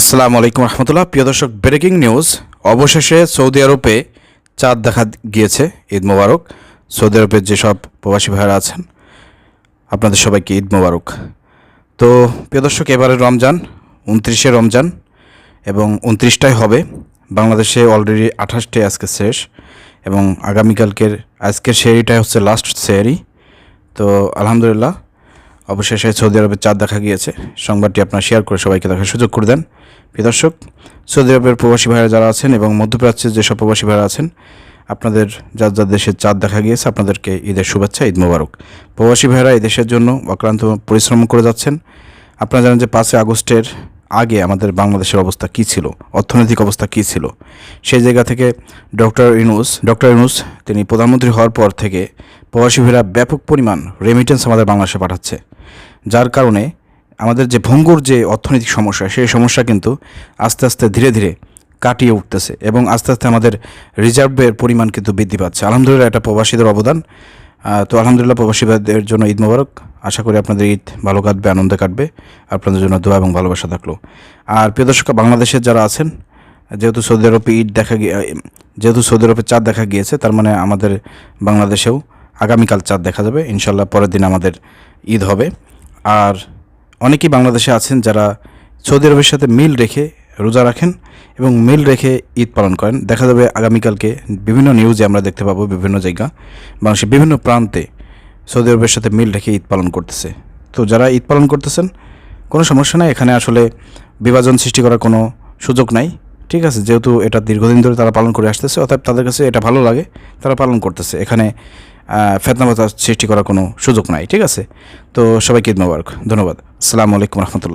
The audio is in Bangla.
আসসালামু আলাইকুম রহমতুল্লাহ। প্রিয় দর্শক, ব্রেকিং নিউজ। অবশেষে সৌদি আরবে চাঁদ দেখা গিয়েছে, ঈদ মোবারক। সৌদি আরবের যেসব প্রবাসী ভাইয়েরা আছেন, আপনাদের সবাইকে ঈদ মোবারক। তো, প্রিয় দর্শক, এবারে রমজান, উনত্রিশে রমজান এবং উনত্রিশটাই হবে। বাংলাদেশে অলরেডি আঠাশটাই আজকে শেষ এবং আগামীকালকের, আজকের শেয়ারিটাই হচ্ছে লাস্ট শেয়ারি তো, আলহামদুলিল্লাহ অবশেষে সৌদি আরবের চাঁদ দেখা গিয়েছে। সংবাদটি আপনার শেয়ার করে সবাইকে দেখার সুযোগ করে দেন। প্রিয় দর্শক, সৌদি আরবের প্রবাসী ভাইরা যারা আছেন এবং মধ্যপ্রাচ্যের যেসব প্রবাসী ভাইরা আছেন, আপনাদের যার যার দেশের চাঁদ দেখা গিয়েছে, আপনাদেরকে ঈদের শুভেচ্ছা, ঈদ মোবারক। প্রবাসী ভাইরা এই দেশের জন্য অক্লান্ত পরিশ্রম করে যাচ্ছেন। আপনারা জানেন যে পাঁচই আগস্টের আগে আমাদের বাংলাদেশের অবস্থা কী ছিল? অর্থনৈতিক অবস্থা কী ছিল? সেই জায়গা থেকে ডক্টর ইনুস ডক্টর ইনুস তিনি প্রধানমন্ত্রী হওয়ার পর থেকে প্রবাসী ভাইরা ব্যাপক পরিমাণ রেমিটেন্স আমাদের বাংলাদেশে পাঠাচ্ছে। যার কারণে আমাদের যে ভঙ্গুর যে অর্থনৈতিক সমস্যা, সেই সমস্যা কিন্তু আস্তে আস্তে ধীরে ধীরে কাটিয়ে উঠতেছে এবং আস্তে আস্তে আমাদের রিজার্ভের পরিমাণ কিন্তু বৃদ্ধি পাচ্ছে। আলহামদুলিল্লাহ এটা প্রবাসীদের অবদান তো আলহামদুলিল্লাহ প্রবাসীদের জন্য ঈদ মোবারক। আশা করি আপনাদের ঈদ ভালো কাটবে, আনন্দে কাটবে। আপনাদের জন্য দোয়া এবং ভালোবাসা থাকল। আর প্রিয় দর্শক, বাংলাদেশের যারা আছেন, যেহেতু সৌদি আরবে ঈদ দেখা গিয়ে যেহেতু সৌদি আরবে চাঁদ দেখা গিয়েছে, তার মানে আমাদের বাংলাদেশেও আগামীকাল চাঁদ দেখা যাবে। ইনশাল্লাহ পরের দিন আমাদের ঈদ হবে। আর অনেকেই বাংলাদেশে আছেন যারা সৌদি আরবের সাথে মিল রেখে রোজা রাখেন এবং মিল রেখে ঈদ পালন করেন। দেখা যাবে আগামীকালকে বিভিন্ন নিউজে আমরা দেখতে পাবো বিভিন্ন জায়গা বাংলাদেশের বিভিন্ন প্রান্তে সৌদি আরবের সাথে মিল রেখে ঈদ পালন করতেছে। তো যারা ঈদ পালন করতেছেন, কোনো সমস্যা নাই। এখানে আসলে বিভাজন সৃষ্টি করার কোনো সুযোগ নাই। ঠিক আছে, যেহেতু এটা দীর্ঘদিন ধরে তারা পালন করে আসতেছে অর্থাৎ তাদের কাছে এটা ভালো লাগে, তারা পালন করতেছে। এখানে ফেতনাবাদ সৃষ্টি করার কোনো সুযোগ নাই। ঠিক আছে? তো সবাইকে ঈদ মোবারক। ধন্যবাদ। আসসালামু আলাইকুম রহমতুল্লাহ।